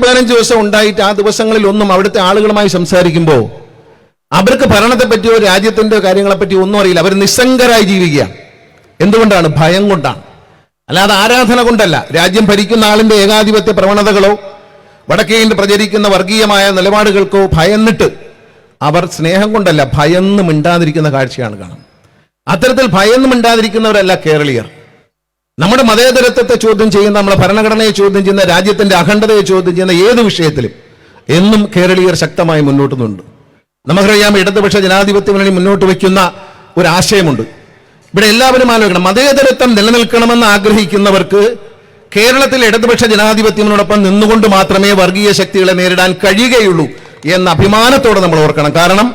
പതിനഞ്ച് ദിവസം ഉണ്ടായിട്ട് ആ ദിവസങ്ങളിൽ ഒന്നും അവിടുത്തെ ആളുകളുമായി സംസാരിക്കുമ്പോൾ അവർക്ക് ഭരണത്തെ പറ്റിയോ രാജ്യത്തിന്റെ കാര്യങ്ങളെ പറ്റിയോ ഒന്നും അറിയില്ല. അവർ നിസ്സംഗരായി ജീവിക്കുക. എന്തുകൊണ്ടാണ്? ഭയം കൊണ്ടാണ്. അല്ലാതെ ആരാധന കൊണ്ടല്ല. രാജ്യം ഭരിക്കുന്ന ആളിന്റെ ഏകാധിപത്യ പ്രവണതകളോ വടക്കേ ഇന്ത്യ പ്രചരിക്കുന്ന വർഗീയമായ നിലപാടുകൾക്കോ ഭയന്നിട്ട് അവർ സ്നേഹം കൊണ്ടല്ല ഭയന്ന് മിണ്ടാതിരിക്കുന്ന കാഴ്ചയാണ് കാണുന്നത്. അത്തരത്തിൽ ഭയന്ന് മിണ്ടാതിരിക്കുന്നവരല്ല കേരളീയർ. നമ്മുടെ മതേതരത്വത്തെ ചോദ്യം ചെയ്യുന്ന നമ്മുടെ ഭരണഘടനയെ ചോദ്യം ചെയ്യുന്ന രാജ്യത്തിന്റെ അഖണ്ഡതയെ ചോദ്യം ചെയ്യുന്ന ഏത് വിഷയത്തിലും എന്നും കേരളീയർ ശക്തമായി മുന്നോട്ട് നിന്നുണ്ട് നമുക്കറിയാം ഇടതുപക്ഷ ജനാധിപത്യ മുന്നണി മുന്നോട്ട് വയ്ക്കുന്ന ഒരു ആശയമുണ്ട്. ഇവിടെ എല്ലാവരും ആലോചിക്കണം. മതേതരത്വം നിലനിൽക്കണമെന്ന് ആഗ്രഹിക്കുന്നവർക്ക് കേരളത്തിൽ ഇടതുപക്ഷ ജനാധിപത്യത്തിനോടൊപ്പം നിന്നുകൊണ്ട് മാത്രമേ വർഗീയ ശക്തികളെ നേരിടാൻ കഴിയുകയുള്ളൂ എന്ന അഭിമാനത്തോടെ നമ്മൾ ഓർക്കണം. കാരണം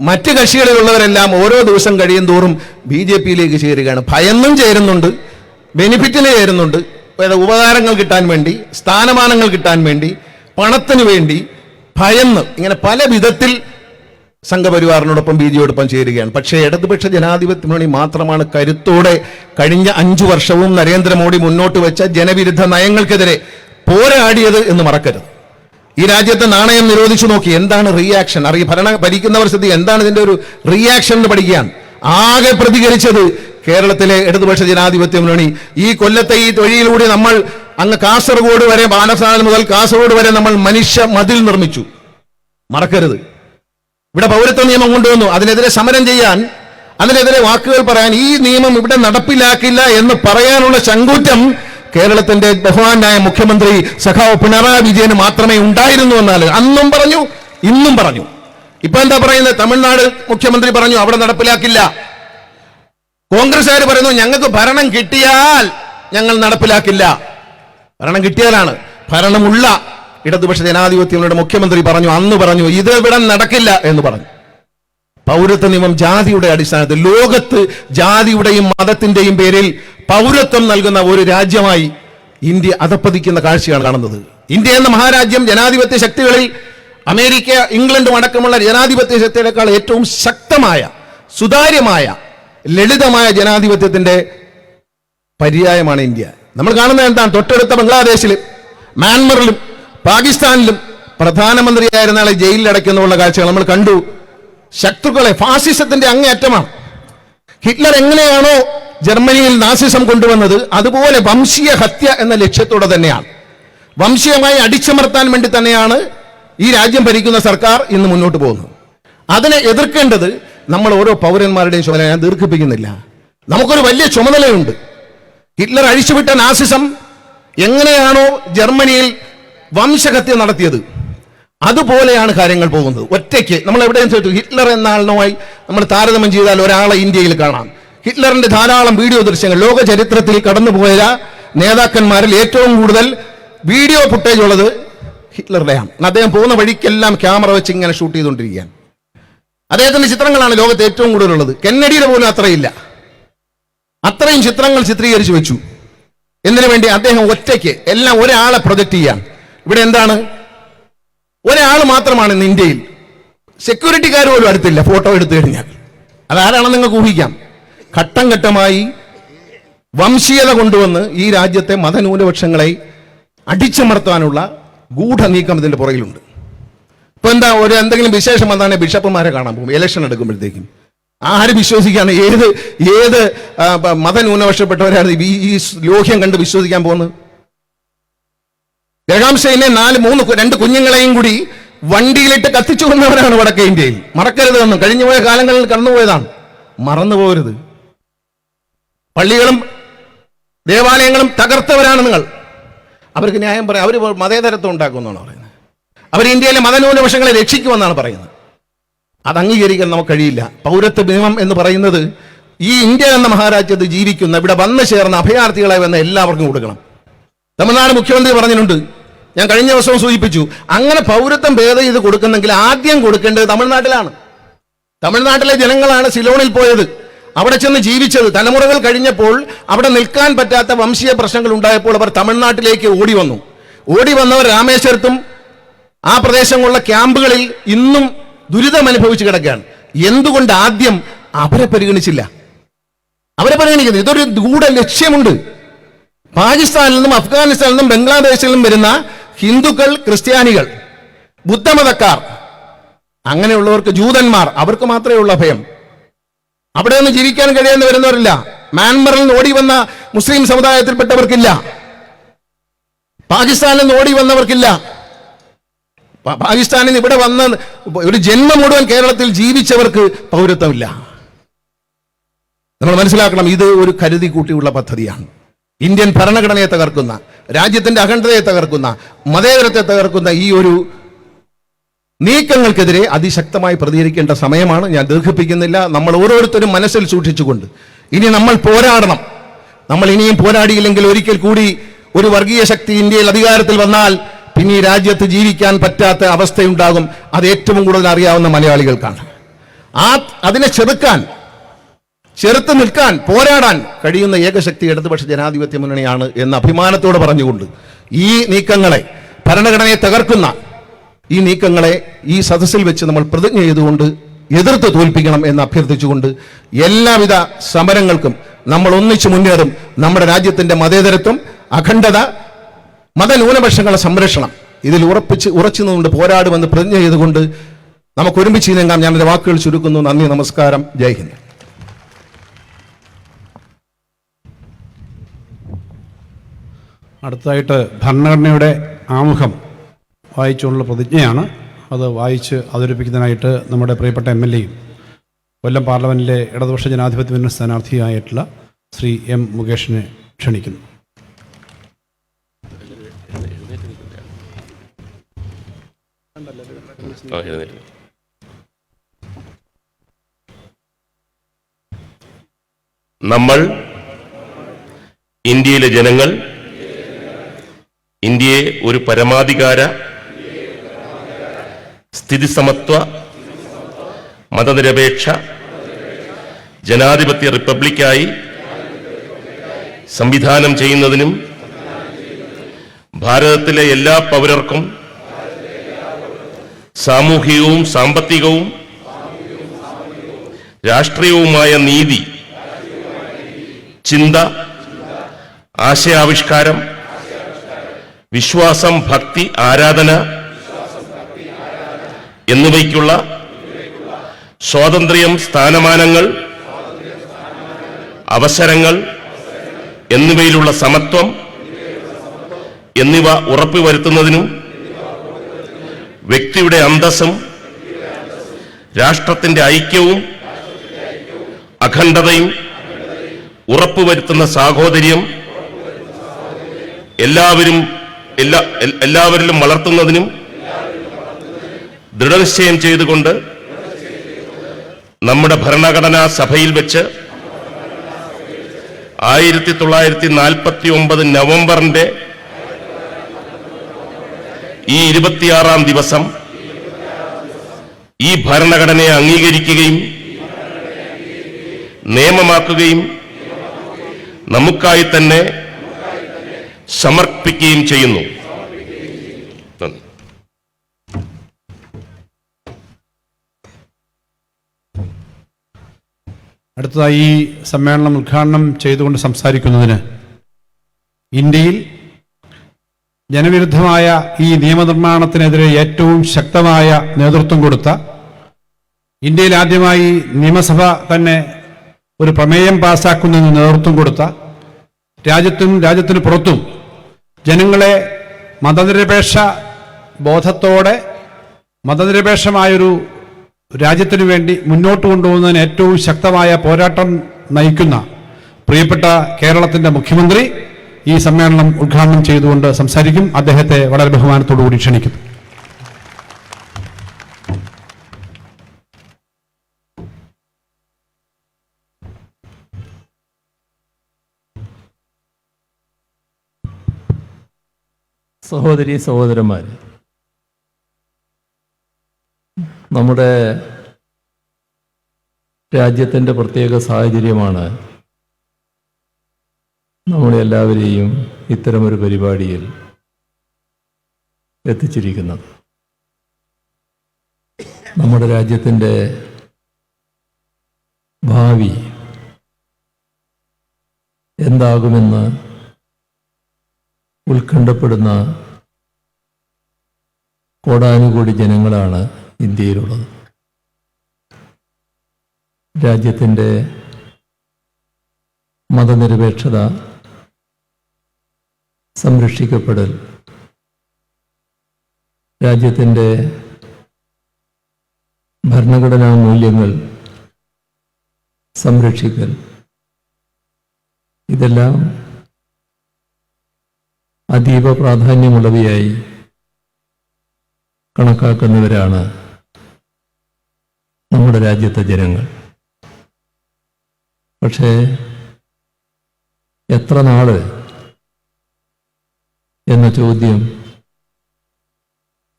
മറ്റ് കക്ഷികളിലുള്ളവരെല്ലാം ഓരോ ദിവസം കഴിയും തോറും ബി ജെ പിയിലേക്ക് ചേരുകയാണ്. ഭയന്നും ചേരുന്നുണ്ട്. ബെനിഫിറ്റിന് ചേരുന്നുണ്ട് ഉപകാരങ്ങൾ കിട്ടാൻ വേണ്ടി സ്ഥാനമാനങ്ങൾ കിട്ടാൻ വേണ്ടി പണത്തിന് വേണ്ടി ഭയന്ന് ഇങ്ങനെ പല വിധത്തിൽ സംഘപരിവാറിനോടൊപ്പം ബി ചേരുകയാണ്. പക്ഷേ ഇടതുപക്ഷ ജനാധിപത്യ മുന്നണി മാത്രമാണ് കരുത്തോടെ കഴിഞ്ഞ അഞ്ചു വർഷവും നരേന്ദ്രമോദി മുന്നോട്ട് വെച്ച ജനവിരുദ്ധ നയങ്ങൾക്കെതിരെ പോരാടിയത് എന്ന് മറക്കരുത്. ഈ രാജ്യത്തെ നാണയം നിരോധിച്ചു നോക്കി എന്താണ് റിയാക്ഷൻ അറിയ ഭരണ ഭരിക്കുന്നവർ സ്ഥിതി എന്താണ് ഇതിന്റെ ഒരു റിയാക്ഷൻ എന്ന് പഠിക്കുകയാണ്. ആകെ പ്രതികരിച്ചത് കേരളത്തിലെ ഇടതുപക്ഷ ജനാധിപത്യ മുന്നണി ഈ കൊല്ലത്തെ ഈ തൊഴിയിലൂടെ നമ്മൾ അങ്ങ് കാസർഗോഡ് വരെ ബാലസ്ഥാനം മുതൽ കാസർഗോഡ് വരെ നമ്മൾ മനുഷ്യ മതിൽ നിർമ്മിച്ചു. മറക്കരുത്. ഇവിടെ പൗരത്വ നിയമം കൊണ്ടുവന്നു. അതിനെതിരെ സമരം ചെയ്യാൻ അതിനെതിരെ വാക്കുകൾ പറയാൻ ഈ നിയമം ഇവിടെ നടപ്പിലാക്കില്ല എന്ന് പറയാനുള്ള ശങ്കുറ്റം കേരളത്തിന്റെ ബഹുമാനായ മുഖ്യമന്ത്രി സഖാവ് പിണറായി വിജയന് മാത്രമേ ഉണ്ടായിരുന്നു എന്നാൽ അന്നും പറഞ്ഞു ഇന്നും പറഞ്ഞു. ഇപ്പൊ എന്താ പറയുന്നത്? തമിഴ്നാട് മുഖ്യമന്ത്രി പറഞ്ഞു അവിടെ നടപ്പിലാക്കില്ല. കോൺഗ്രസ്സുകാർ പറയുന്നു ഞങ്ങൾക്ക് ഭരണം കിട്ടിയാൽ ഞങ്ങൾ നടപ്പിലാക്കില്ല. ഭരണം കിട്ടിയാലാണ്. ഭരണമുള്ള ഇടതുപക്ഷ ജനാധിപത്യങ്ങളുടെ മുഖ്യമന്ത്രി പറഞ്ഞു അന്ന് പറഞ്ഞു ഇത് ഇവിടെ നടക്കില്ല എന്ന് പറഞ്ഞു. പൗരത്വ നിയമം ജാതിയുടെ അടിസ്ഥാനത്തിൽ ലോകത്ത് ജാതിയുടെയും മതത്തിന്റെയും പേരിൽ പൗരത്വം നൽകുന്ന ഒരു രാജ്യമായി ഇന്ത്യ അതപ്പതിക്കുന്ന കാഴ്ചയാണ് കാണുന്നത്. ഇന്ത്യ എന്ന മഹാരാജ്യം ജനാധിപത്യ ശക്തികളിൽ അമേരിക്ക ഇംഗ്ലണ്ടും അടക്കമുള്ള ജനാധിപത്യ ശക്തികളെക്കാൾ ഏറ്റവും ശക്തമായ സുതാര്യമായ ലളിതമായ ജനാധിപത്യത്തിന്റെ പര്യായമാണ് ഇന്ത്യ. നമ്മൾ കാണുന്നത് എന്താണ്? തൊട്ടടുത്ത ബംഗ്ലാദേശിലും മ്യാൻമറിലും പാകിസ്ഥാനിലും പ്രധാനമന്ത്രിയായിരുന്ന ആളെ ജയിലിൽ അടയ്ക്കുന്നുള്ള കാഴ്ചകൾ നമ്മൾ കണ്ടു. ശത്രുക്കളെ ഫാസിസത്തിന്റെ അങ്ങേയറ്റമാണ്. ഹിറ്റ്ലർ എങ്ങനെയാണോ ജർമ്മനിയിൽ നാസിസം കൊണ്ടുവന്നത് അതുപോലെ വംശീയ ഹത്യ എന്ന ലക്ഷ്യത്തോടെ തന്നെയാണ്. വംശീയമായി അടിച്ചമർത്താൻ വേണ്ടി തന്നെയാണ് ഈ രാജ്യം ഭരിക്കുന്ന സർക്കാർ ഇന്ന് മുന്നോട്ട് പോകുന്നത്. അതിനെ എതിർക്കേണ്ടത് നമ്മൾ ഓരോ പൗരന്മാരുടെയും ചുമതല ഞാൻ ദീർഘിപ്പിക്കുന്നില്ല. നമുക്കൊരു വലിയ ചുമതലയുണ്ട്. ഹിറ്റ്ലർ അഴിച്ചുവിട്ട നാസിസം എങ്ങനെയാണോ ജർമ്മനിയിൽ വംശഹത്യ നടത്തിയത്? അതുപോലെയാണ് കാര്യങ്ങൾ പോകുന്നത്. ഒറ്റയ്ക്ക് നമ്മൾ എവിടെയും ചോദിച്ചു ഹിറ്റ്ലർ എന്ന ആളിനുമായി നമ്മൾ താരതമ്യം ചെയ്താൽ ഒരാളെ ഇന്ത്യയിൽ കാണാം. ഹിറ്റ്ലറിന്റെ ധാരാളം വീഡിയോ ദൃശ്യങ്ങൾ ലോക ചരിത്രത്തിൽ കടന്നുപോയ നേതാക്കന്മാരിൽ ഏറ്റവും കൂടുതൽ വീഡിയോ ഫുട്ടേജ് ഉള്ളത് ഹിറ്റ്ലറുടെയാണ്. അദ്ദേഹം പോകുന്ന വഴിക്കെല്ലാം ക്യാമറ വെച്ച് ഇങ്ങനെ ഷൂട്ട് ചെയ്തുകൊണ്ടിരിക്കുകയാണ്. അദ്ദേഹത്തിന്റെ ചിത്രങ്ങളാണ് ലോകത്ത് ഏറ്റവും കൂടുതലുള്ളത്. കെന്നഡിയുടെ പോലും അത്രയില്ല. അത്രയും ചിത്രങ്ങൾ ചിത്രീകരിച്ചു വെച്ചു. എന്തിനു വേണ്ടി അദ്ദേഹം ഒറ്റയ്ക്ക് എല്ലാം ഒരാളെ പ്രൊജക്ട് ചെയ്യാൻ. ഇവിടെ എന്താണ്? ഒരാൾ മാത്രമാണ് ഇന്ന് ഇന്ത്യയിൽ. സെക്യൂരിറ്റിക്കാർ പോലും അടുത്തില്ല. ഫോട്ടോ എടുത്തു കഴിഞ്ഞാൽ. അതാരാണെന്ന് നിങ്ങൾക്ക് ഊഹിക്കാം. ഘട്ടം ഘട്ടമായി വംശീയത കൊണ്ടുവന്ന് ഈ രാജ്യത്തെ മതന്യൂനപക്ഷങ്ങളെ അടിച്ചമർത്താനുള്ള ഗൂഢനീക്കം ഇതിന്റെ പുറകിലുണ്ട്. ഇപ്പൊ എന്താ ഒരു എന്തെങ്കിലും വിശേഷം വന്നാണ് ബിഷപ്പുമാരെ കാണാൻ പോകും. ഇലക്ഷൻ എടുക്കുമ്പോഴത്തേക്കും. ആര് വിശ്വസിക്കാണ് ഏത് ഏത് മതന്യൂനപക്ഷപ്പെട്ടവരാണ് ഈ ലോഹ്യം കണ്ട് വിശ്വസിക്കാൻ പോകുന്നത്? ഷെയിനെ നാല് മൂന്ന് രണ്ട് കുഞ്ഞുങ്ങളെയും കൂടി വണ്ടിയിലിട്ട് കത്തിച്ചു കൊന്നവരാണ് വടക്കേ ഇന്ത്യയിൽ. മറക്കരുത് എന്നും. കഴിഞ്ഞുപോയ കാലങ്ങളിൽ കടന്നുപോയതാണ്. മറന്നു പോകരുത് പള്ളികളും ദേവാലയങ്ങളും തകർത്തവരാണ് നിങ്ങൾ. അവർക്ക് ന്യായം പറയാം. അവർ മതേതരത്വം ഉണ്ടാക്കുമെന്നാണ് പറയുന്നത്. അവർ ഇന്ത്യയിലെ മതന്യൂനപക്ഷങ്ങളെ രക്ഷിക്കുമെന്നാണ് പറയുന്നത്. അത് അംഗീകരിക്കാൻ നമുക്ക് കഴിയില്ല. പൗരത്വ നിയമം എന്ന് പറയുന്നത് ഈ ഇന്ത്യ എന്ന മഹാരാജ്യത്ത് ജീവിക്കുന്ന ഇവിടെ വന്നു ചേർന്ന അഭയാർത്ഥികളെ വന്ന എല്ലാവർക്കും കൊടുക്കണം. തമിഴ്നാട് മുഖ്യമന്ത്രി പറഞ്ഞിട്ടുണ്ട്. ഞാൻ കഴിഞ്ഞ ദിവസവും സൂചിപ്പിച്ചു. അങ്ങനെ പൗരത്വം ഭേദം ചെയ്ത് കൊടുക്കുന്നെങ്കിൽ ആദ്യം കൊടുക്കേണ്ടത് തമിഴ്നാട്ടിലാണ്. തമിഴ്നാട്ടിലെ ജനങ്ങളാണ് സിലോണിൽ പോയത്. അവിടെ ചെന്ന് ജീവിച്ചത്. തലമുറകൾ കഴിഞ്ഞപ്പോൾ അവിടെ നിൽക്കാൻ പറ്റാത്ത വംശീയ പ്രശ്നങ്ങൾ ഉണ്ടായപ്പോൾ അവർ തമിഴ്നാട്ടിലേക്ക് ഓടി വന്നു. ഓടി വന്നവർ രാമേശ്വരത്തും ആ പ്രദേശങ്ങളുള്ള ക്യാമ്പുകളിൽ ഇന്നും ദുരിതം അനുഭവിച്ചു കിടക്കുകയാണ്. എന്തുകൊണ്ട് ആദ്യം അവരെ പരിഗണിച്ചില്ല? അവരെ പരിഗണിക്കുന്നു ഇതൊരു ഗൂഢ ലക്ഷ്യമുണ്ട്. പാകിസ്ഥാനിൽ നിന്നും അഫ്ഗാനിസ്ഥാനിൽ നിന്നും ബംഗ്ലാദേശിൽ നിന്നും വരുന്ന ഹിന്ദുക്കൾ ക്രിസ്ത്യാനികൾ ബുദ്ധമതക്കാർ അങ്ങനെയുള്ളവർക്ക് ജൂതന്മാർ അവർക്ക് മാത്രമേ ഉള്ള ഭയം അവിടെ നിന്ന് ജീവിക്കാൻ കഴിയുന്ന വരുന്നവരില്ല. മ്യാൻമറിൽ നിന്ന് ഓടി വന്ന മുസ്ലിം സമുദായത്തിൽപ്പെട്ടവർക്കില്ല. പാകിസ്ഥാനിൽ നിന്ന് ഓടി വന്നവർക്കില്ല പാകിസ്ഥാനിൽ നിന്ന് ഇവിടെ വന്ന ഒരു ജന്മം മുഴുവൻ കേരളത്തിൽ ജീവിച്ചവർക്ക് പൗരത്വമില്ല. നമ്മൾ മനസ്സിലാക്കണം ഇത് ഒരു കരുതി കൂട്ടിയുള്ള പദ്ധതിയാണ്. ഇന്ത്യൻ ഭരണഘടനയെ തകർക്കുന്ന രാജ്യത്തിന്റെ അഖണ്ഡതയെ തകർക്കുന്ന മതേതരത്തെ തകർക്കുന്ന ഈ ഒരു നീക്കങ്ങൾക്കെതിരെ അതിശക്തമായി പ്രതികരിക്കേണ്ട സമയമാണ്. ഞാൻ ദീർഘിപ്പിക്കുന്നില്ല. നമ്മൾ ഓരോരുത്തരും മനസ്സിൽ സൂക്ഷിച്ചുകൊണ്ട്. ഇനി നമ്മൾ പോരാടണം. നമ്മൾ ഇനിയും പോരാടിയില്ലെങ്കിൽ ഒരിക്കൽ കൂടി ഒരു വർഗീയ ശക്തി ഇന്ത്യയിൽ അധികാരത്തിൽ വന്നാൽ പിന്നെ ഈ രാജ്യത്ത് ജീവിക്കാൻ പറ്റാത്ത അവസ്ഥയുണ്ടാകും. അത് ഏറ്റവും കൂടുതൽ അറിയാവുന്ന മലയാളികൾക്കാണ്. ആ അതിനെ ചെറുക്കാൻ ചെറുത്ത് നിൽക്കാൻ പോരാടാൻ കഴിയുന്ന ഏകശക്തി ഇടതുപക്ഷ ജനാധിപത്യ മുന്നണിയാണ് എന്ന് അഭിമാനത്തോടെ പറഞ്ഞുകൊണ്ട് ഈ നീക്കങ്ങളെ ഭരണഘടനയെ തകർക്കുന്ന ഈ നീക്കങ്ങളെ ഈ സദസ്സിൽ വെച്ച് നമ്മൾ പ്രതിജ്ഞ ചെയ്തുകൊണ്ട് എതിർത്ത് തോൽപ്പിക്കണം എന്ന് അഭ്യർത്ഥിച്ചുകൊണ്ട് എല്ലാവിധ സമരങ്ങൾക്കും നമ്മൾ ഒന്നിച്ചു മുന്നേറും. നമ്മുടെ രാജ്യത്തിന്റെ മതേതരത്വം അഖണ്ഡത മതന്യൂനപക്ഷങ്ങളുടെ സംരക്ഷണം. ഇതിൽ ഉറപ്പിച്ച് ഉറച്ചു നിന്നുകൊണ്ട് പോരാടുമെന്ന് പ്രതിജ്ഞ ചെയ്തുകൊണ്ട് നമുക്ക് ഒരുമിച്ച് നീങ്ങാം ഞാൻ എന്റെ വാക്കുകൾ ചുരുക്കുന്നു. നന്ദി നമസ്കാരം. ജയ് ഹിന്ദ്. അടുത്തായിട്ട് ഭരണഘടനയുടെ ആമുഖം വായിച്ചുകൊണ്ടുള്ള പ്രതിജ്ഞയാണ്. അത് വായിച്ച് അവതരിപ്പിക്കുന്നതിനായിട്ട് നമ്മുടെ പ്രിയപ്പെട്ട എം എൽ എയും കൊല്ലം പാർലമെന്റിലെ ഇടതുപക്ഷ ജനാധിപത്യ മുന്നണി സ്ഥാനാർത്ഥിയായിട്ടുള്ള ശ്രീ എം മുകേഷിനെ ക്ഷണിക്കുന്നു. നമ്മൾ ഇന്ത്യയിലെ ജനങ്ങൾ ഇന്ത്യയെ ഒരു പരമാധികാര സ്ഥിതിസമത്വ മതനിരപേക്ഷ ജനാധിപത്യ റിപ്പബ്ലിക്കായി സംവിധാനം ചെയ്യുന്നതിനും ഭാരതത്തിലെ എല്ലാ പൗരർക്കും സാമൂഹികവും സാമ്പത്തികവും രാഷ്ട്രീയവുമായ നീതി ചിന്ത ആശയാവിഷ്കാരം വിശ്വാസം ഭക്തി ആരാധന എന്നിവയ്ക്കുള്ള സ്വാതന്ത്ര്യം സ്ഥാനമാനങ്ങൾ അവസരങ്ങൾ എന്നിവയിലുള്ള സമത്വം എന്നിവ ഉറപ്പുവരുത്തുന്നതിനും വ്യക്തിയുടെ അന്തസ്സും രാഷ്ട്രത്തിന്റെ ഐക്യവും അഖണ്ഡതയും ഉറപ്പുവരുത്തുന്ന സാഹോദര്യം എല്ലാവരും എല്ലാ എല്ലാവരിലും വളർത്തുന്നതിനും ദൃഢനിശ്ചയം ചെയ്തുകൊണ്ട് നമ്മുടെ ഭരണഘടനാ സഭയിൽ വെച്ച് ആയിരത്തി തൊള്ളായിരത്തി നാൽപ്പത്തി ഒമ്പത് നവംബറിന്റെ ഈ ഇരുപത്തിയാറാം ദിവസം ഈ ഭരണഘടനയെ അംഗീകരിക്കുകയും നിയമമാക്കുകയും നമുക്കായി തന്നെ സമർപ്പിക്കുകയും ചെയ്യുന്നു. അടുത്തതായി ഈ സമ്മേളനം ഉദ്ഘാടനം ചെയ്തുകൊണ്ട് സംസാരിക്കുന്നതിന് ഇന്ത്യയിൽ ജനവിരുദ്ധമായ ഈ നിയമനിർമ്മാണത്തിനെതിരെ ഏറ്റവും ശക്തമായ നേതൃത്വം കൊടുത്ത ഇന്ത്യയിൽ ആദ്യമായി നിയമസഭ തന്നെ ഒരു പ്രമേയം പാസാക്കുന്നതിന് നേതൃത്വം കൊടുത്ത രാജ്യത്തും രാജ്യത്തിന് പുറത്തും ജനങ്ങളെ മതനിരപേക്ഷ ബോധത്തോടെ മതനിരപേക്ഷമായൊരു രാജ്യത്തിനു വേണ്ടി മുന്നോട്ട് കൊണ്ടുപോകുന്നതിന് ഏറ്റവും ശക്തമായ പോരാട്ടം നയിക്കുന്ന പ്രിയപ്പെട്ട കേരളത്തിന്റെ മുഖ്യമന്ത്രി ഈ സമ്മേളനം ഉദ്ഘാടനം ചെയ്തുകൊണ്ട് സംസാരിക്കും. അദ്ദേഹത്തെ വളരെ ബഹുമാനത്തോടുകൂടി ക്ഷണിക്കുന്നു. സഹോദരി സഹോദരന്മാർ നമ്മുടെ രാജ്യത്തിന്റെ പ്രത്യേക സാഹചര്യമാണ് നമ്മളെല്ലാവരെയും ഇത്തരമൊരു പരിപാടിയിൽ എത്തിച്ചിരിക്കുന്നത്. നമ്മുടെ രാജ്യത്തിന്റെ ഭാവി എന്താകുമെന്ന് ഉത്കണ്ഠപ്പെടുന്ന കോടാനുകോടി ജനങ്ങളാണ് ഇന്ത്യയിലുള്ളത്. രാജ്യത്തിന്റെ മതനിരപേക്ഷത സംരക്ഷിക്കപ്പെടൽ. രാജ്യത്തിന്റെ ഭരണഘടനാ മൂല്യങ്ങൾ സംരക്ഷിക്കൽ. ഇതെല്ലാം അതീവ പ്രാധാന്യമുള്ളവയായി കണക്കാക്കുന്നവരാണ് നമ്മുടെ രാജ്യത്തെ ജനങ്ങൾ. പക്ഷേ എത്ര നാൾ എന്ന ചോദ്യം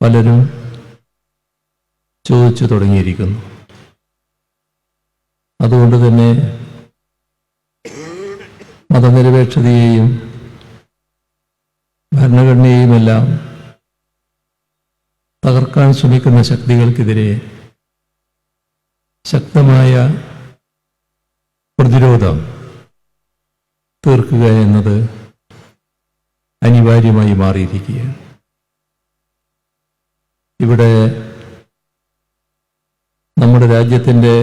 പലരും ചോദിച്ചു തുടങ്ങിയിരിക്കുന്നു. അതുകൊണ്ട് തന്നെ മതനിരപേക്ഷതയെയും ഭരണഘടനയെയുമെല്ലാം തകർക്കാൻ ശ്രമിക്കുന്ന ശക്തികൾക്കെതിരെ ശക്തമായ പ്രതിരോധം തീർക്കുക എന്നത് അനിവാര്യമായി മാറിയിരിക്കുകയാണ്. ഇവിടെ നമ്മുടെ രാജ്യത്തിന്റെ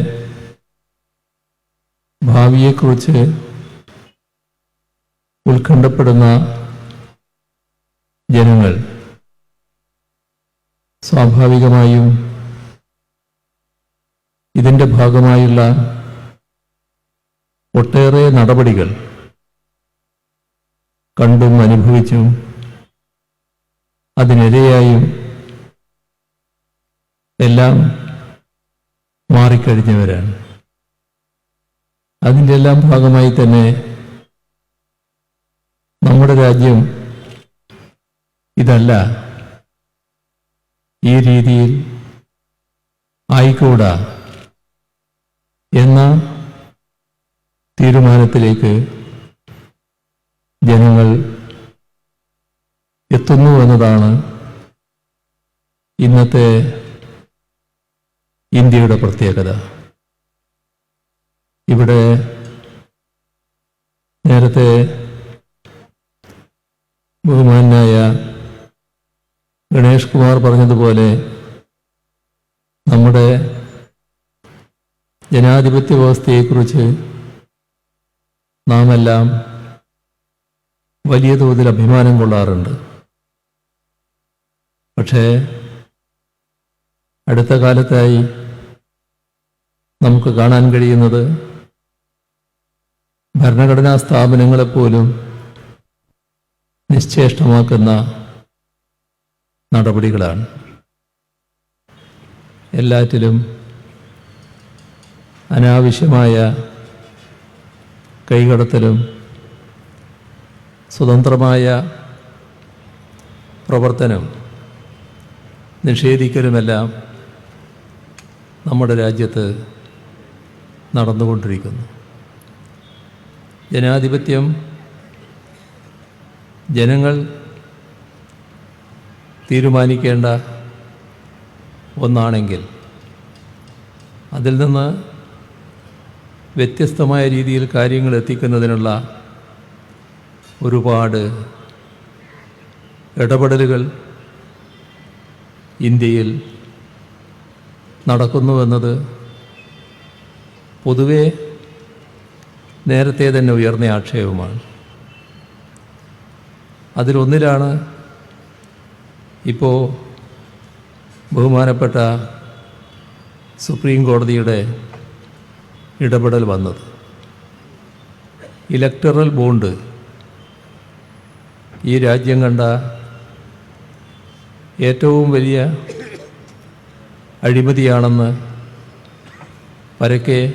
ഭാവിയെക്കുറിച്ച് ഉത്കണ്ഠപ്പെടുന്ന ജനങ്ങൾ സ്വാഭാവികമായും ഇതിന്റെ ഭാഗമായുള്ള ഒട്ടേറെ നടപടികൾ കണ്ടും അനുഭവിച്ചും അതിനിരയായും എല്ലാം മാറിക്കഴിഞ്ഞവരാണ്. അതിന്റെ എല്ലാം ഭാഗമായി തന്നെ നമ്മുടെ രാജ്യം ഇതല്ല. ഈ രീതിയിൽ ആയിക്കൂടാ എന്ന തീരുമാനത്തിലേക്ക് ജനങ്ങൾ എത്തുന്നു എന്നതാണ് ഇന്നത്തെ ഇന്ത്യയുടെ പ്രത്യേകത. ഇവിടെ നേരത്തെ ബഹുമാനായ ഗണേഷ് കുമാർ പറഞ്ഞതുപോലെ നമ്മുടെ ജനാധിപത്യ വ്യവസ്ഥയെക്കുറിച്ച് നാം എല്ലാം വലിയ തോതിൽ അഭിമാനം കൊള്ളാറുണ്ട്. പക്ഷേ അടുത്ത കാലത്തായി നമുക്ക് കാണാൻ കഴിയുന്നത് ഭരണഘടനാ സ്ഥാപനങ്ങളെപ്പോലും നിശ്ചേഷ്ടമാക്കുന്ന നടപടികളാണ്. എല്ലാറ്റിലും അനാവശ്യമായ കൈകടത്തലും സ്വതന്ത്രമായ പ്രവർത്തനം നിഷേധിക്കലുമെല്ലാം നമ്മുടെ രാജ്യത്ത് നടന്നുകൊണ്ടിരിക്കുന്നു. ജനാധിപത്യം ജനങ്ങൾ തീരുമാനിക്കേണ്ട ഒന്നാണെങ്കിൽ അതിൽ നിന്ന് വ്യത്യസ്തമായ രീതിയിൽ കാര്യങ്ങൾ എത്തിക്കുന്നതിനുള്ള ഒരുപാട് ഇടപെടലുകൾ ഇന്ത്യയിൽ നടക്കുന്നുവെന്നത് പൊതുവെ നേരത്തെ തന്നെ ഉയർന്ന ആക്ഷേപമാണ്. അതിലൊന്നിലാണ് ഇപ്പോൾ ബഹുമാനപ്പെട്ട സുപ്രീം കോടതിയുടെ ഇടപെടൽ വന്നത്. ഇലക്ടറൽ ബോണ്ട് ഈ രാജ്യം കണ്ട ഏറ്റവും വലിയ അഴിമതിയാണെന്ന് പരക്കെ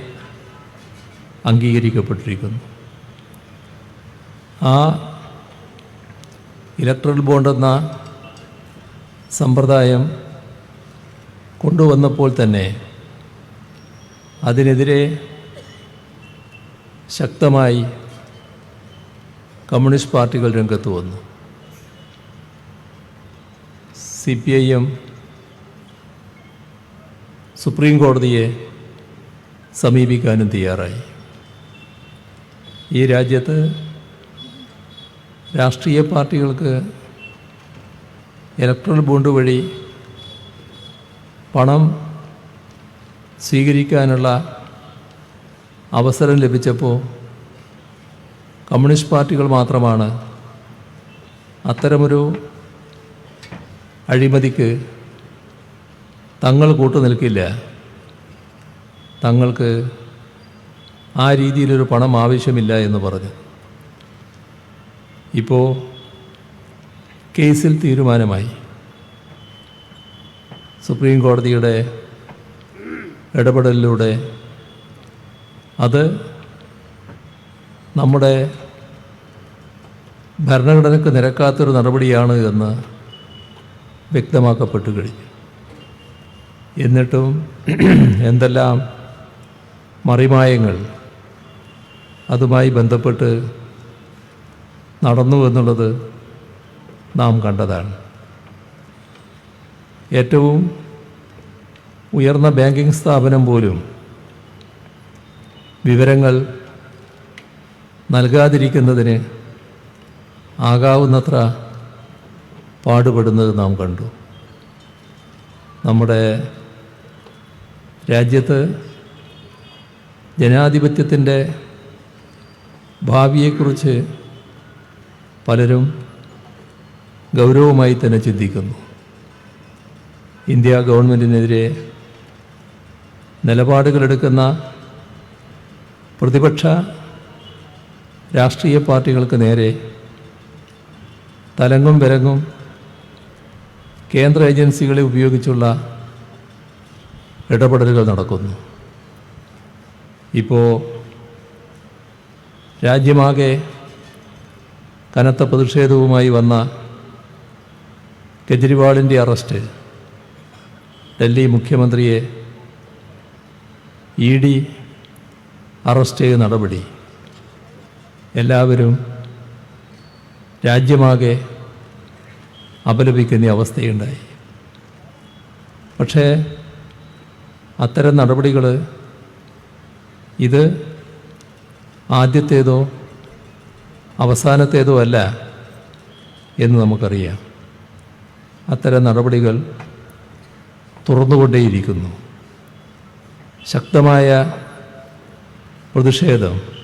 അംഗീകരിക്കപ്പെട്ടിരിക്കുന്നു. ആ ഇലക്ട്രൽ ബോണ്ട് എന്ന സമ്പ്രദായം കൊണ്ടുവന്നപ്പോൾ തന്നെ അതിനെതിരെ ശക്തമായി കമ്മ്യൂണിസ്റ്റ് പാർട്ടികൾ രംഗത്ത് വന്നു. C P I M supreme കോടതിയെ സമീപിക്കാനും തയ്യാറായി. ഈ രാജ്യത്ത് രാഷ്ട്രീയ പാർട്ടികൾക്ക് ഇലക്ട്രൽ ബോണ്ട് വഴി പണം സ്വീകരിക്കാനുള്ള അവസരം ലഭിച്ചപ്പോൾ കമ്മ്യൂണിസ്റ്റ് പാർട്ടികൾ മാത്രമാണ് അത്തരമൊരു അഴിമതിക്ക് തങ്ങൾ കൂട്ടുനിൽക്കില്ല തങ്ങൾക്ക് ആ രീതിയിലൊരു പണം ആവശ്യമില്ല എന്ന് പറഞ്ഞു. ഇപ്പോൾ കേസിൽ തീരുമാനമായി. സുപ്രീം കോടതിയുടെ ഇടപെടലിലൂടെ അത് നമ്മുടെ ഭരണഘടനയ്ക്ക് നിരക്കാത്തൊരു നടപടിയാണ് എന്ന് വ്യക്തമാക്കപ്പെട്ടു കഴിഞ്ഞു. എന്നിട്ടും എന്തെല്ലാം മറിമായങ്ങൾ അതുമായി ബന്ധപ്പെട്ട് നടന്നു എന്നുള്ളത് നാം കണ്ടതാണ്. ഏറ്റവും ഉയർന്ന ബാങ്കിംഗ് സ്ഥാപനം പോലും വിവരങ്ങൾ നൽകാതിരിക്കുന്നതിന് ആകാവുന്നത്ര പാടുപെടുന്നത് നാം കണ്ടു. നമ്മുടെ രാജ്യത്ത് ജനാധിപത്യത്തിന്റെ ഭാവിയെക്കുറിച്ച് പലരും ഗൗരവമായി തന്നെ ചിന്തിക്കുന്നു. ഇന്ത്യ ഗവൺമെന്റിനെതിരെ നിലപാടുകളെടുക്കുന്ന പ്രതിപക്ഷ രാഷ്ട്രീയ പാർട്ടികൾക്ക് നേരെ തലങ്ങും വിരങ്ങും കേന്ദ്ര ഏജൻസികളെ ഉപയോഗിച്ചുള്ള ഇടപെടലുകൾ നടക്കുന്നു. ഇപ്പോൾ രാജ്യമാകെ കനത്ത പ്രതിഷേധവുമായി വന്ന കെജ്രിവാളിന്റെ അറസ്റ്റ്. ഡൽഹി മുഖ്യമന്ത്രിയെ ഇ ഡി അറസ്റ്റ് ചെയ്ത നടപടി. എല്ലാവരും രാജ്യമാകെ അപലപിക്കുന്ന അവസ്ഥയുണ്ടായി. പക്ഷേ അത്തരം നടപടികൾ ഇത് ആദ്യത്തേതോ അവസാനത്തേതോ അല്ല എന്ന് നമുക്കറിയാം. അത്തരം നടപടികൾ തുറന്നുകൊണ്ടേയിരിക്കുന്നു. ശക്തമായ പ്രതിഷേധം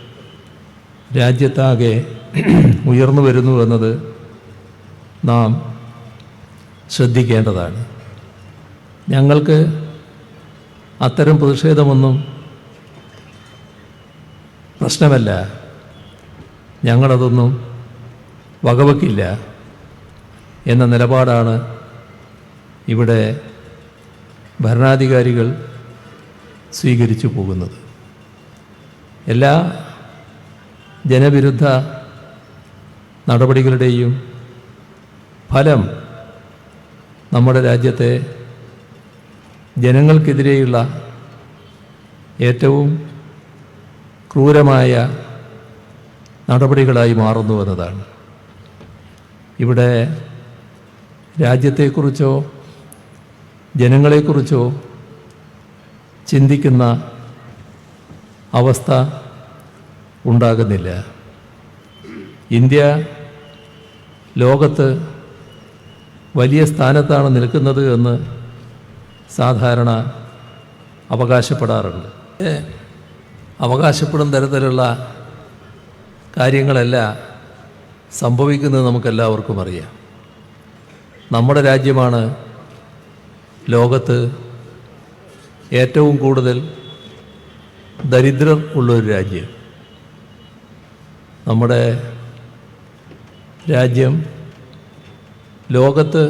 രാജ്യത്താകെ ഉയർന്നു വരുന്നു എന്നത് നാം ശ്രദ്ധിക്കേണ്ടതാണ്. ഞങ്ങൾക്ക് അത്തരം പ്രതിഷേധമൊന്നും പ്രശ്നമല്ല. ഞങ്ങളതൊന്നും വകവെക്കില്ല എന്ന നിലപാടാണ് ഇവിടെ ഭരണാധികാരികൾ സ്വീകരിച്ചു പോകുന്നത്. എല്ലാ ജനവിരുദ്ധ നടപടികളുടെയും ഫലം നമ്മുടെ രാജ്യത്തെ ജനങ്ങൾക്കെതിരെയുള്ള ഏറ്റവും ക്രൂരമായ നടപടികളായി മാറുന്നു എന്നതാണ്. ഇവിടെ രാജ്യത്തെക്കുറിച്ചോ ജനങ്ങളെക്കുറിച്ചോ ചിന്തിക്കുന്ന അവസ്ഥ ഉണ്ടാകുന്നില്ല. ഇന്ത്യ ലോകത്ത് വലിയ സ്ഥാനത്താണ് നിൽക്കുന്നത് എന്ന് സാധാരണ അവകാശപ്പെടാറുണ്ട്. അവകാശപ്പെടും തരത്തിലുള്ള കാര്യങ്ങളല്ല സംഭവിക്കുന്നത് നമുക്കെല്ലാവർക്കും അറിയാം. നമ്മുടെ രാജ്യമാണ് ലോകത്ത് ഏറ്റവും കൂടുതൽ ദരിദ്രർ ഉള്ളൊരു രാജ്യം. നമ്മുടെ രാജ്യം ലോകത്ത്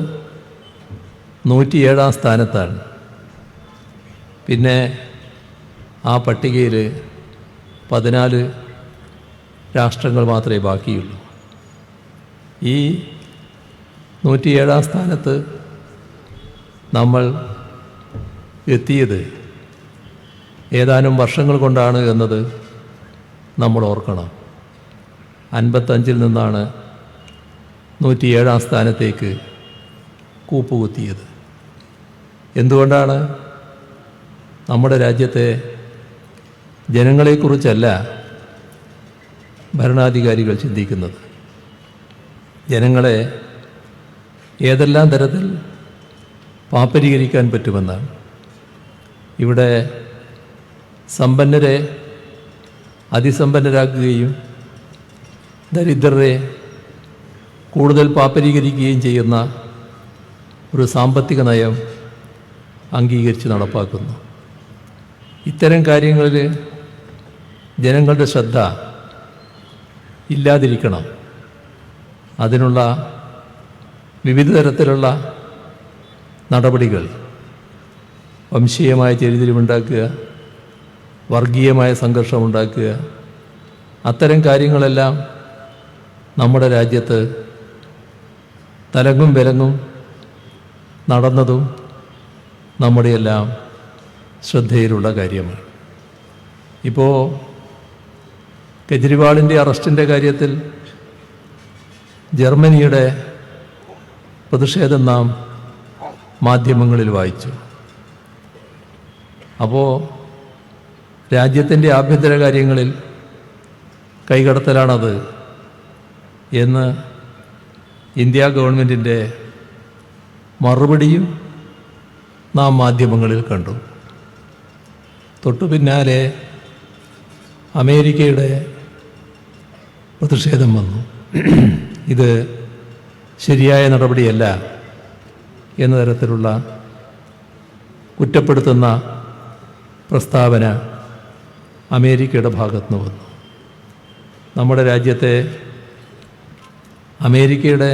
നൂറ്റിയേഴാം സ്ഥാനത്താണ്. പിന്നെ ആ പട്ടികയിൽ പതിനാല് രാഷ്ട്രങ്ങൾ മാത്രമേ ബാക്കിയുള്ളൂ. ഈ നൂറ്റിയേഴാം സ്ഥാനത്ത് നമ്മൾ എത്തിയത് ഏതാനും വർഷങ്ങൾ കൊണ്ടാണ് എന്നത് നമ്മൾ ഓർക്കണം. അൻപത്തഞ്ചിൽ നിന്നാണ് നൂറ്റിയേഴാം സ്ഥാനത്തേക്ക് കൂപ്പുകുത്തിയത്. എന്തുകൊണ്ടാണ്? നമ്മുടെ രാജ്യത്തെ ജനങ്ങളെക്കുറിച്ചല്ല ഭരണാധികാരികൾ ചിന്തിക്കുന്നത്. ജനങ്ങളെ ഏതെല്ലാം തരത്തിൽ പാപ്പരീകരിക്കാൻ പറ്റുമെന്നാണ്. ഇവിടെ സമ്പന്നരെ അതിസമ്പന്നരാക്കുകയും ദരിദ്രരെ കൂടുതൽ പാപ്പരീകരിക്കുകയും ചെയ്യുന്ന ഒരു സാമ്പത്തിക നയം അംഗീകരിച്ച് നടപ്പാക്കുന്നു. ഇത്തരം കാര്യങ്ങളിൽ ജനങ്ങളുടെ ശ്രദ്ധ ഇല്ലാതിരിക്കണം. അതിനുള്ള വിവിധ തരത്തിലുള്ള നടപടികൾ വംശീയമായ ചെരിതിരിവുണ്ടാക്കുക വർഗീയമായ സംഘർഷമുണ്ടാക്കുക അത്തരം കാര്യങ്ങളെല്ലാം നമ്മുടെ രാജ്യത്ത് തലങ്ങും വിലങ്ങും നടന്നതും നമ്മുടെയെല്ലാം ശ്രദ്ധയിലുള്ള കാര്യമാണ്. ഇപ്പോൾ കെജ്രിവാളിന്റെ അറസ്റ്റിന്റെ കാര്യത്തിൽ ജർമ്മനിയുടെ പ്രതിഷേധം നാം മാധ്യമങ്ങളിൽ വായിച്ചു. അപ്പോൾ രാജ്യത്തിന്റെ ആഭ്യന്തര കാര്യങ്ങളിൽ കൈകടത്തലാണത് എന്ന് ഇന്ത്യ ഗവൺമെന്റിന്റെ മറുപടിയും നാം മാധ്യമങ്ങളിൽ കണ്ടു. തൊട്ടു പിന്നാലെ അമേരിക്കയുടെ പ്രതിഷേധം വന്നു. ഇത് ശരിയായ നടപടിയല്ല എന്ന തരത്തിലുള്ള കുറ്റപ്പെടുത്തുന്ന പ്രസ്താവന അമേരിക്കയുടെ ഭാഗത്തുനിന്ന് വന്നു. നമ്മുടെ രാജ്യത്തെ അമേരിക്കയുടെ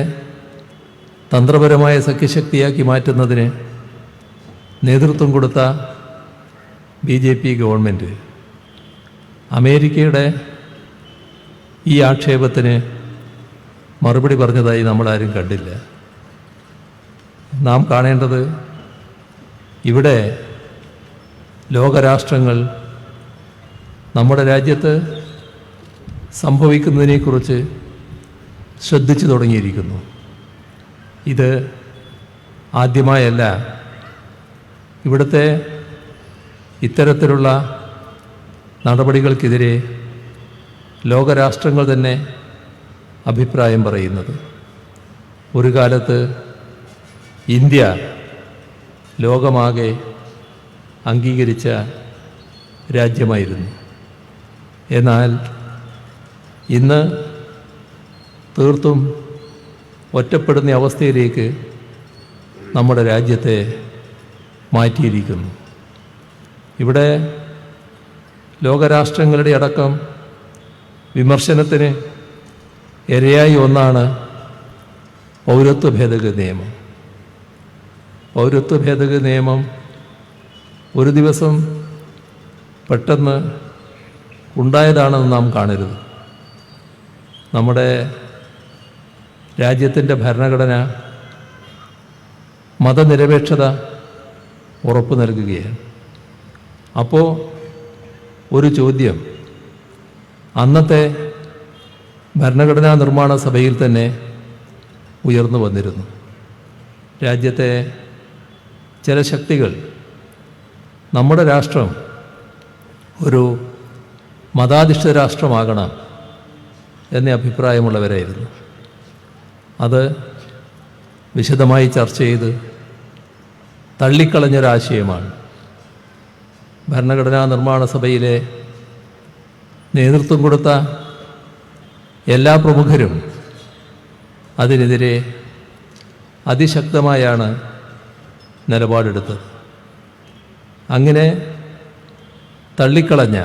തന്ത്രപരമായ സഖ്യശക്തിയാക്കി മാറ്റുന്നതിന് നേതൃത്വം കൊടുത്ത ബി ജെ പി ഗവൺമെന്റ് അമേരിക്കയുടെ ഈ ആക്ഷേപത്തിന് മറുപടി പറഞ്ഞതായി നമ്മളാരും കണ്ടില്ല. നാം കാണേണ്ടത് ഇവിടെ ലോകരാഷ്ട്രങ്ങൾ നമ്മുടെ രാജ്യത്ത് സംഭവിക്കുന്നതിനെക്കുറിച്ച് ശ്രദ്ധിച്ചു തുടങ്ങിയിരിക്കുന്നു. ഇത് ആദ്യമായല്ല. ഇവിടുത്തെ ഇത്തരത്തിലുള്ള നടപടികൾക്കെതിരെ ലോകരാഷ്ട്രങ്ങൾ തന്നെ അഭിപ്രായം പറയുന്നത്. ഒരു കാലത്ത് ഇന്ത്യ ലോകമാകെ അംഗീകരിച്ച രാജ്യമായിരുന്നു. എന്നാൽ ഇന്ന് തീർത്തും ഒറ്റപ്പെടുന്ന അവസ്ഥയിലേക്ക് നമ്മുടെ രാജ്യത്തെ മാറ്റിയിരിക്കുന്നു. ഇവിടെ ലോകരാഷ്ട്രങ്ങളുടെ അടക്കം വിമർശനത്തിന് ഇരയായി ഒന്നാണ് പൗരത്വ ഭേദഗതി നിയമം. പൗരത്വ ഭേദഗതി നിയമം ഒരു ദിവസം പെട്ടെന്ന് ഉണ്ടായതാണെന്ന് നാം കാണരുത്. നമ്മുടെ രാജ്യത്തിന്റെ ഭരണഘടന മതനിരപേക്ഷത ഉറപ്പു നൽകുകയാണ്. അപ്പോൾ ഒരു ചോദ്യം. അന്നത്തെ ഭരണഘടനാ നിർമ്മാണ സഭയിൽ തന്നെ ഉയർന്നു വന്നിരുന്നു. രാജ്യത്തെ ചില ശക്തികൾ നമ്മുടെ രാഷ്ട്രം ഒരു മതാധിഷ്ഠിത രാഷ്ട്രമാകണം എന്ന അഭിപ്രായമുള്ളവരായിരുന്നു. അത് വിശദമായി ചർച്ച ചെയ്ത് തള്ളിക്കളഞ്ഞൊരാശയമാണ് ഭരണഘടനാ നിർമ്മാണ സഭയിലെ നേതൃത്വം കൊടുത്ത എല്ലാ പ്രമുഖരും അതിനെതിരെ അതിശക്തമായാണ് നിലപാടെടുത്തത്. അങ്ങനെ തള്ളിക്കളഞ്ഞ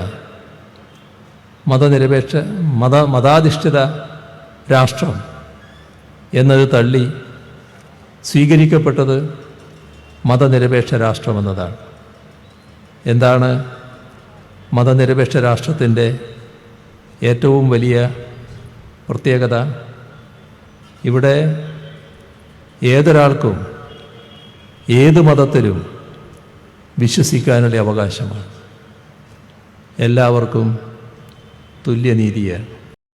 മതനിരപേക്ഷ മത മതാധിഷ്ഠിത രാഷ്ട്രം എന്നത് തള്ളി സ്വീകരിക്കപ്പെട്ടത് മതനിരപേക്ഷ രാഷ്ട്രമെന്നതാണ്. എന്താണ് മതനിരപേക്ഷ രാഷ്ട്രത്തിന്റെ ഏറ്റവും വലിയ പ്രത്യേകത? ഇവിടെ ഏതൊരാൾക്കും ഏത് മതത്തിലും വിശ്വസിക്കാനുള്ള അവകാശമാണ്. എല്ലാവർക്കും തുല്യനീതിയാണ്.